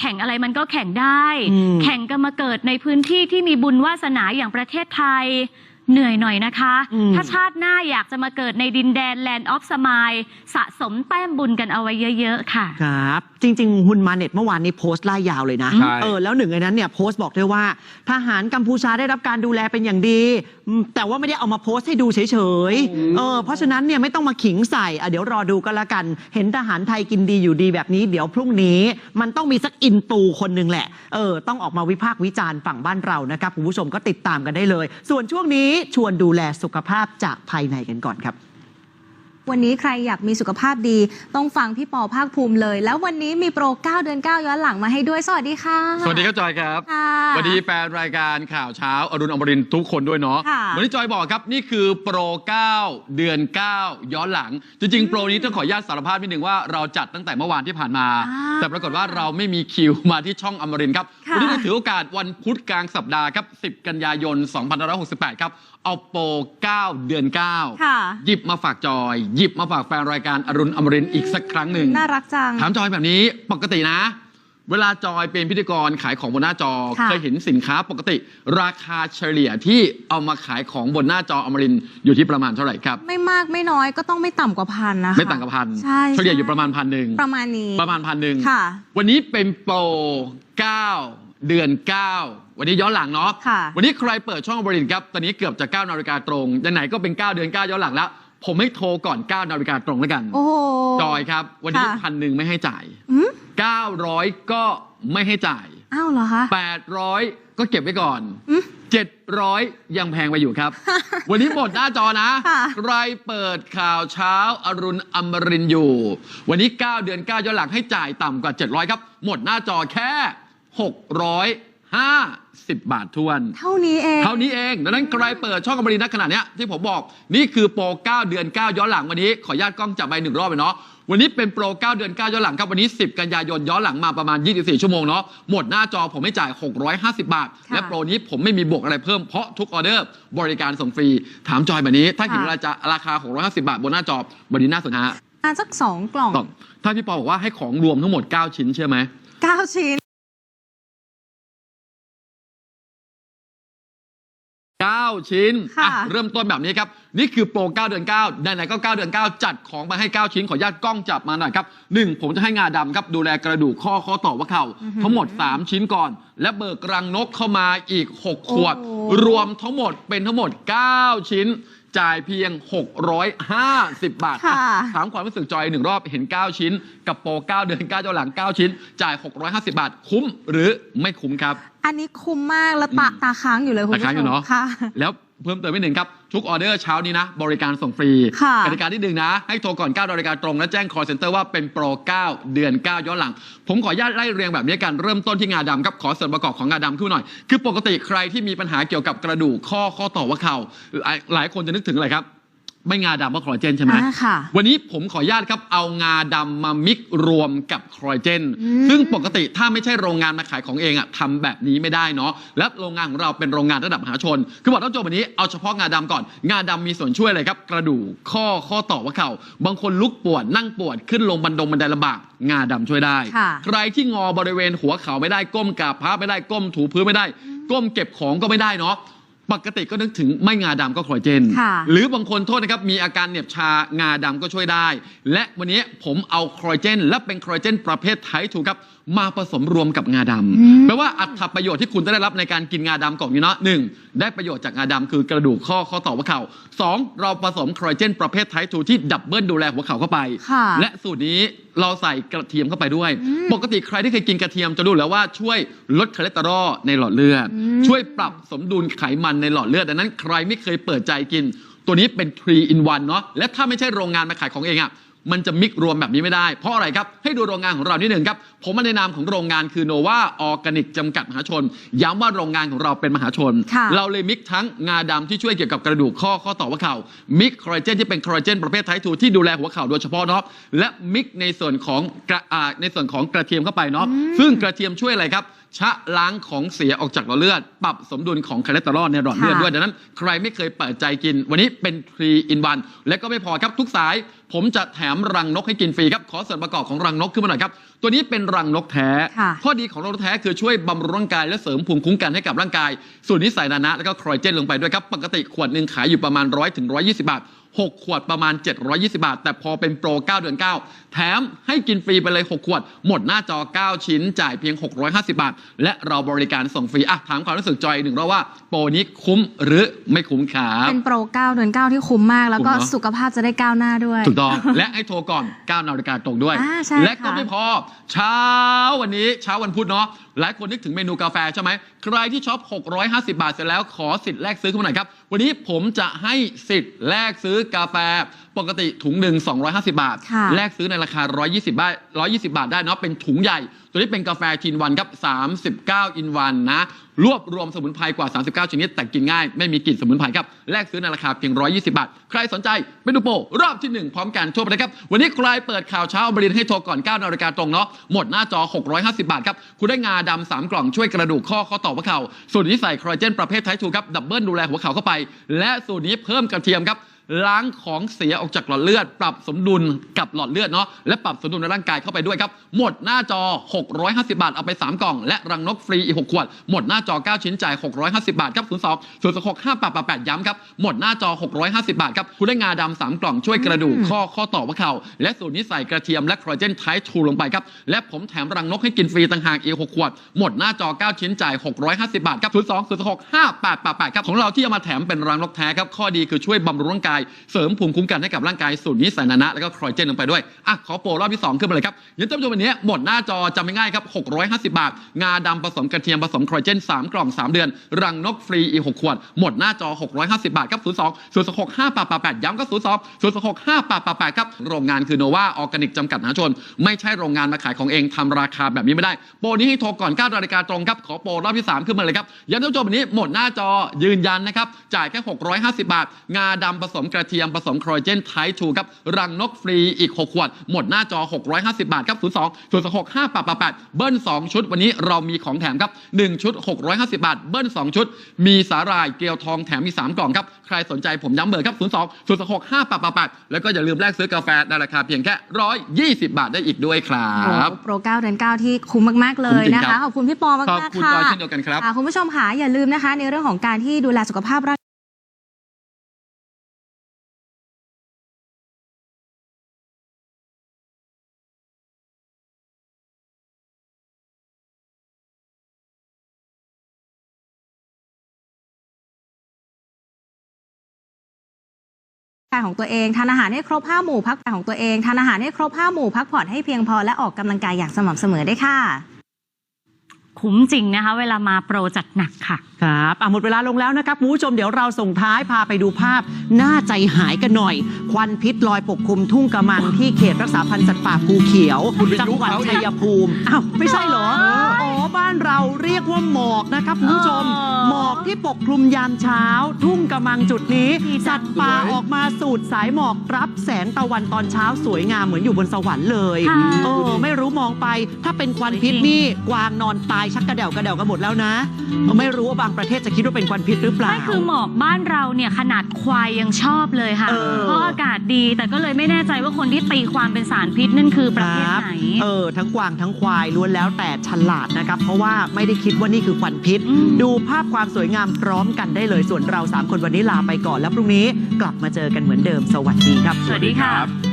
แข่งอะไรมันก็แข่งได้อืมแข่งกันมาเกิดในพื้นที่ที่มีบุญวาสนาอย่างประเทศไทย เหนื่อยหน่อยนะคะ อืม ถ้าชาติหน้าอยากจะมาเกิดในดินแดน Land of Smile สะสมแต้มบุญกันเอาไว้เยอะ ๆ ค่ะ ครับ จริง ๆ ฮุนมาเน็ตเมื่อวานนี้โพสต์ไล่ยาวเลยนะ ใช่ เออ แล้วหนึ่งในนั้นเนี่ยโพสต์บอกด้วยว่า ทหารกัมพูชาได้รับการดูแลเป็นอย่างดีอืมแต่ว่าไม่ได้เอามาโพสต์ให้ดูเฉยๆเออเพราะฉะนั้นเนี่ยไม่ต้องมาขิงใส่อะเดี๋ยวรอดูกันละกัน เห็นทหารไทยกินดีอยู่ดีแบบนี้ เดี๋ยวพรุ่งนี้มันต้องมีสักอินตูคนหนึ่งแหละเออต้องออกมาวิพากษ์วิจารณ์ฝั่งบ้านเรานะครับคุณผู้ชมก็ติดตามกันได้เลย ส่วนช่วงนี้ชวนดูแลสุขภาพจากภายในกันก่อนครับ วันนี้ใครอยากมีสุขภาพดี ต้องฟังพี่ปอภาคภูมิเลย แล้ววันนี้มีโปร 9 เดือน 9 ย้อนหลังมาให้ด้วย สวัสดีค่ะ สวัสดีครับจอยครับค่ะสวัสดีแฟนรายการข่าวเช้าอรุณอมรินทร์ทุกคนด้วยเนาะค่ะ วันนี้จอยบอกครับนี่คือโปร 9 เดือน 9 ย้อนหลัง จริงๆ โปรนี้ต้องขออนุญาตสารภาพนิดนึงว่าเราจัดตั้งแต่เมื่อวานที่ผ่านมา อ่าแต่ปรากฏว่าเราไม่มีคิวมาที่ช่องอมรินทร์ครับค่ะ วันี้เราถือโอกาสวันพุธกลางสัปดาห์ครับ 10 กันยายน 2568 ครับเอาโปร9 เดือน9ค่ะหยิบมาฝากจอย หยิบมาฝากแฟนรายการอรุณอมรินทร์อีกสักครั้งหนึ่ง น่ารักจัง ถามจอยแบบนี้ปกตินะ เวลาจอยเป็นพิธีกรขายของบนหน้าจอ ค่ะ เคยเห็นสินค้าปกติ ราคาเฉลี่ยที่เอามาขายของบนหน้าจออมรินทร์อยู่ที่ประมาณเท่าไหร่ครับ ไม่มากไม่น้อยก็ต้องไม่ต่ำกว่าพันนะคะไม่ต่างกับพันใช่เฉลี่ยอยู่ใช่ประมาณพันหนึ่งประมาณนี้ ประมาณพันหนึ่งค่ะ วันนี้เป็นโปร9 เดือน 9 วันนี้ย้อนหลังเนาะค่ะ วันนี้ใครเปิดช่องอมรินทร์ครับ ตอนนี้เกือบจะ9นาฬิกาตรงไหนๆก็เป็น 9 เดือน 9 ย้อนหลังแล้ว ผมให้โทรก่อน9นาฬิกาตรงแล้วกัน โอ้โห จอยครับ วันนี้ค่ะ พันหนึ่งไม่ให้จ่าย อืม900 ก็ไม่ให้จ่าย อ้าวเหรอคะ 800 ก็เก็บไว้ก่อน อืม700 ยังแพงไปอยู่ครับ วันนี้หมดหน้าจอนะ ค่ะ ใครเปิดข่าวเช้าอรุณอมรินทร์อยู่ วันนี้ 9 เดือน 9ย้อนหลังให้จ่ายต่ำกว่า 700 ครับ หมดหน้าจอแค่ 650 บาททวน เท่านี้เอง เท่านี้เอง ดังนั้นใครเปิดช่องอมรินทร์ณขณะเนี้ยที่ผมบอกนี่คือโปร 9 เดือน 9 ย้อนหลังวันนี้ ขออนุญาตกล้องจับไปหนึ่งรอบไปเนาะวันนี้เป็นโปร 9 เดือน 9 ย้อนหลังครับ วันนี้ 10 กันยายน ย้อนหลังมาประมาณ 24 ชั่วโมงเนาะ หมดหน้าจอผมไม่จ่าย 650 บาทค่ะและโปรนี้ผมไม่มีบวกอะไรเพิ่ม เพราะทุกออเดอร์บริการส่งฟรี ถามจอยแบบนี้ ถ้าเห็นค่ะเวลาจะราคา 650 บาท บนหน้าจอวันนี้น่าสนใจฮะอะสักสองกล่องต้อง ถ้าพี่ปอบอกว่าให้ของรวมทั้งหมด 9 ชิ้นเชื่อไหมเก้าชิ้น 9 ชิ้นค่ะ อะเริ่มต้นแบบนี้ครับ นี่คือโปร 9 เดือน 9 ไหนๆก็ 9 เดือน 9 จัดของมาให้ 9 ชิ้นขออนุญาตกล้องจับมาหน่อยครับ 1 ผมจะให้งาดำครับ ดูแลกระดูกข้อข้อต่อว่าเข่า ทั้งหมด 3 ชิ้นก่อน และเบิกรังนกเข้ามาอีก 6 ขวด โอ้โห รวมทั้งหมดเป็นทั้งหมด 9 ชิ้น จ่ายเพียง 650 บาทค่ะ อะถามความรู้สึกจอยหนึ่งรอบเห็น 9 ชิ้น กับโปร 9 เดือน 9เจ้าหลัง 9 ชิ้น จ่าย 650 บาท คุ้มหรือไม่คุ้มครับ อันนี้คุ้มมากแล้วตาอืมตาค้างอยู่เลยคุณตาผู้ชค้างอยู่มเนอะ ค่ะ แล้วเพิ่มเติมอีกหนึ่งครับ ทุกออเดอร์เช้านี้นะ บริการส่งฟรีค่ะ กติกาที่หนึ่งนะ ให้โทรก่อน9นาฬิกาตรง และแจ้ง call center ว่าเป็นโปร 9 เดือน 9 ย้อนหลัง ผมขออนุญาตไล่เรียงแบบนี้กันเริ่มต้นที่งาดำครับ ขอส่วนประกอบของงาดำขึ้นหน่อย คือปกติใครที่มีปัญหาเกี่ยวกับกระดูกข้อข้อต่อว่าเข่าหลายหลายคนจะนึกถึงอะไรครับ ไม่งาดำก็คอลลาเจนใช่ไหมอ่าค่ะวันนี้ผมขออนุญาตครับเอางาดำมามิกรวมกับคอลลาเจน อืม ซึ่งปกติถ้าไม่ใช่โรงงานมาขายของเองอะทำแบบนี้ไม่ได้เนาะและโรงงานของเราเป็นโรงงานระดับมหาชน คือบอกท่านผู้ชมวันนี้เอาเฉพาะงาดำก่อน งาดำมีส่วนช่วยอะไรครับ กระดูกข้อข้อต่อว่าเข่า บางคนลุกปวดนั่งปวดขึ้นลงบันดงบันไดลำบากงาดำช่วยได้ ค่ะ ใครที่งอบริเวณหัวเข่าไม่ได้ก้มกราบพระไม่ได้ก้มถูพื้นไม่ได้ ก้มเก็บของก็ไม่ได้เนาะ ปกติก็นึกถึงไม่งาดำก็คอลลาเจน ค่ะ หรือบางคนโทษนะครับ มีอาการเหน็บชางาดำก็ช่วยได้ และวันนี้ผมเอาคอลลาเจน และเป็นคอลลาเจน ประเภทไททูครับ มาผสมรวมกับงาดอืมำแปลว่าอัตประโยชน์ที่คุณจะได้รับในการกินงาดำกล่องนี้เนาะหนึ่งได้ประโยชน์จากงาดำคือกระดูกข้อข้อต่อหัวเข่าสองเราผสมคอลลาเจน ประเภทไททูที่ดับเบิลดูแลหัวเข่าเข้าไป ค่ะ และสูตรนี้ เราใส่กระเทียมเข้าไปด้วยอืมปกติใครที่เคยกินกระเทียมจะรู้แล้วว่าช่วยลดคอเลสเตอรอลในหลอดเลือดอืมช่วยปรับสมดุลไขมันในหลอดเลือด ดังนั้นใครไม่เคยเปิดใจกิน ตัวนี้เป็น 3 in 1เนาะและถ้าไม่ใช่โรงงานมาขายของเองอะ่ะ มันจะมิกรวมแบบนี้ไม่ได้ เพราะอะไรครับ ให้ดูโรงงานของเรานิดหนึ่งครับ ผมมาในนามของโรงงานคือโนวาออร์แกนิกจำกัดมหาชน ย้ำว่าโรงงานของเราเป็นมหาชนค่ะเราเลยมิกทั้งงาดำที่ช่วยเกี่ยวกับกระดูกข้อข้อต่อว่าเข่า มิกคอลลาเจนที่เป็นคอลลาเจนประเภทไททูที่ดูแลหัวเข่าโดยเฉพาะเนาะ และมิกในส่วนของกระอ่าในส่วนของกระเทียมเข้าไปเนาะ ซึ่งกระเทียมช่วยอะไรครับชะล้างของเสียออกจากหลอดเลือด ปรับสมดุลของคอเลสเตอรอลในหลอดเลือดค่ะด้วยดังนั้น ใครไม่เคยเปิดใจกิน วันนี้เป็น3 in 1และก็ไม่พอครับทุกสาย ผมจะแถมรังนกให้กินฟรีครับขอส่วนประกอบของรังนกขึ้นมาหน่อยครับตัวนี้เป็นรังนกแท้ค่ะข้อดีของรังนกแท้คือช่วยบำรุงร่างกาย และเสริมภูมิคุ้มกันให้กับร่างกาย ส่วนนี้ใส่นานะแล้วก็ครอยเจนลงไปด้วยครับปกติขวดหนึ่งขายอยู่ประมาณ100ถึง120 บาท 6 ขวดประมาณ 720 บาท แต่พอเป็นโปร 9 เดือน 9 แถมให้กินฟรีไปเลย 6 ขวด หมดหน้าจอ 9 ชิ้น จ่ายเพียง 650 บาท และเราบริการส่งฟรีอะถามความรู้สึกจอยหนึ่งรอบว่าโปรนี้คุ้มหรือไม่คุ้มครับเป็นโปร 9 เดือน 9 ที่คุ้มมาก แล้วก็คุ้มเนอะสุขภาพจะได้ก้าวหน้าด้วย ถูกต้อง และให้โทรก่อน 9 นาฬิกาตรงด้วยอ่าใช่และก็ค่ะไม่พอ เช้าวันนี้เช้าวันพุธเนาะหลายคนนึกถึงเมนูกาแฟใช่ไหมใครที่ช็อป 650 บาทเสร็จแล้วขอสิทธิ์แลกซื้อขึ้นมาหน่อยครับวันนี้ผมจะให้สิทธิ์แลกซื้อกาแฟ ปกติถุงหนึ่ง250 บาท ค่ะแลกซื้อในราคา 120 บาท 120 บาทได้เนาะเป็นถุงใหญ่ ตัวนี้เป็นกาแฟทินวันครับ 39 อินวันนะ รวบรวมสมุนไพรกว่า 39 ชนิด แต่กินง่าย ไม่มีกลิ่นสมุนไพรครับ แลกซื้อในราคาเพียง 120 บาท ใครสนใจไปดูโปรรอบที่ 1 พร้อมกันทั่วประเทศครับ วันนี้ใครเปิดข่าวเช้าบรินให้โทรก่อน9นาฬิกาตรงเนาะหมดหน้าจอ 650 บาทครับคุณได้งาดำ3กล่องช่วยกระดูกข้อข้อต่อหัวเข่าส่วนนี้ใส่คอลลาเจนประเภทไททูครับดับเบิลดูแลหัวเข่าเข้าไป และสูตรนี้เพิ่มกระเทียมครับ ล้างของเสียออกจากหลอดเลือด ปรับสมดุลกับหลอดเลือดเนาะและปรับสมดุลในร่างกายเข้าไปด้วยครับ หมดหน้าจอ 650 บาท เอาไป 3 กล่อง และรังนกฟรีอีก 6 ขวด หมดหน้าจอ 9 ชิ้นจ่าย 650 บาทครับ 02 0 6 5 8 8 8 ย้ำครับ หมดหน้าจอ 650 บาทครับคุณได้งาดำ3กล่องช่วยกระดูกข้อข้อต่อหัวเข่าและสูตรนี้ใส่กระเทียมและคอลลาเจนไททูลงไปครับและผมแถมรังนกให้กินฟรีต่างหากอีก 6 ขวด หมดหน้าจอ 9 ชิ้นจ่าย 650 บาทครับ02 0 6 5 8 8 8ครับของเราที่เอามาแถมเป็นรังนกแท้ครับข้อดีคือช่วยบำรุงร่างกายเสริมภูมิคุ้มกันให้กับร่างกายสูตรนี้ใส่นานะแล้วก็คอลลาเจนลงไปด้วยอะขอโปรรอบที่ 2 ขึ้นมาเลยครับยันท่านผู้ชมวันนี้หมดหน้าจอจำไม่ง่ายครับ 650 บาท งาดำผสมกระเทียมผสมคอลลาเจน 3 กล่อง 3 เดือน รังนกฟรีอีก 6 ขวด หมดหน้าจอ 650 บาทครับ 02 0 6 5 8 8 8ย้ำก็ 02 0 6 5 8 8 8 ครับ โรงงานคือโนวาออร์แกนิกจำกัดมหาชน ไม่ใช่โรงงานมาขายของเองทำราคาแบบนี้ไม่ได้ โปรนี้ให้โทรก่อน9นาฬิกาตรงครับ ขอโปรรอบที่ 3 ขึ้นมาเลยครับย้ำท่านผู้ชมวันนี้หมดหน้าจอยืนยันนะครับจ่ายแค่ 650 บาท งาดำผสมกระเทียมผสมคอลลาเจนไททูครับ รังนกฟรีอีก 6 ขวด หมดหน้าจอ 650 บาทครับ 02 0 6 5 8 8 8 เบิ้ล 2 ชุด วันนี้เรามีของแถมครับ 1 ชุด 650 บาท เบิ้ล 2 ชุด มีสาหร่ายเกลียวทองแถมมี 3 กล่องครับ ใครสนใจผมย้ำเบอร์ครับ 02 0 6 5 8 8 8 แล้วก็อย่าลืมแลกซื้อกาแฟในราคาเพียงแค่ 120 บาทได้อีกด้วยครัโอ้บโปร9เดือน9ที่คุ้มมาก ๆ เลยคุ้มจริงนะครัคะบขอบคุณพี่ปอมากขอบๆคุณค่ะจอยเช่นเดียวกันครับอ่าคุณผู้ชมค่ะอย่าลืมนะคะ ในเรื่องของการที่ดูแลสุขภาพร่าง กายของตัวเองทานอาหารให้ครบห้าหมู่พักผ่อนของตัวเองทานอาหารให้ครบห้าหมู่พักผ่อนให้เพียงพอและออกกำลังกายอย่างสม่ำเสมอได้วยค่ะ คุ้มจริงนะคะ เวลามาโปรจัดหนักค่ะครับอะหมดเวลาลงแล้วนะครับคุณผู้ชมเดี๋ยวเราส่งท้ายพาไปดูภาพน่าใจหายกันหน่อย ควันพิษลอยปกคลุมทุ่งกระมังที่เขตรักษาพันธุ์สัตว์ป่าภูเขียวคุณไปจัยุหวัดเขาอีกชัยภูมิอ้าวไม่ใช่เหรออ๋อ บ้านเราเรียกว่าหมอกนะครับคุณผู้ชมอ๋อหมอกที่ปกคลุมยามเช้า ทุ่งกระมังจุดนี้ดีจังสัตว์ป่าออกมาสูดสายหมอกรับแสงตะวันตอนเช้าสวยงามเหมือนอยู่บนสวรรค์เลยค่ะเออไม่รู้มองไป ถ้าเป็นควันพิษนี่กวางนอนตายชักกระเดวกระเดวกันหมดแล้วนะ ไม่รู้ว่าบางประเทศจะคิดว่าเป็นควันพิษหรือเปล่าไม่คือหมอกบ้านเราเนี่ยขนาดควายยังชอบเลยค่ะเออเพราะอากาศดีแต่ก็เลยไม่แน่ใจว่าคนที่ตีความเป็นสารพิษนั่นคือประเภทไหนเออทั้งกวางทั้งควายล้วนแล้วแต่ฉลาดนะครับเพราะว่าไม่ได้คิดว่านี่คือควันพิษอืมดูภาพความสวยงามพร้อมกันได้เลยส่วนเราสามคนวันนี้ลาไปก่อนแล้วพรุ่งนี้กลับมาเจอกันเหมือนเดิม สวัสดีครับ สวัสดีค่ะ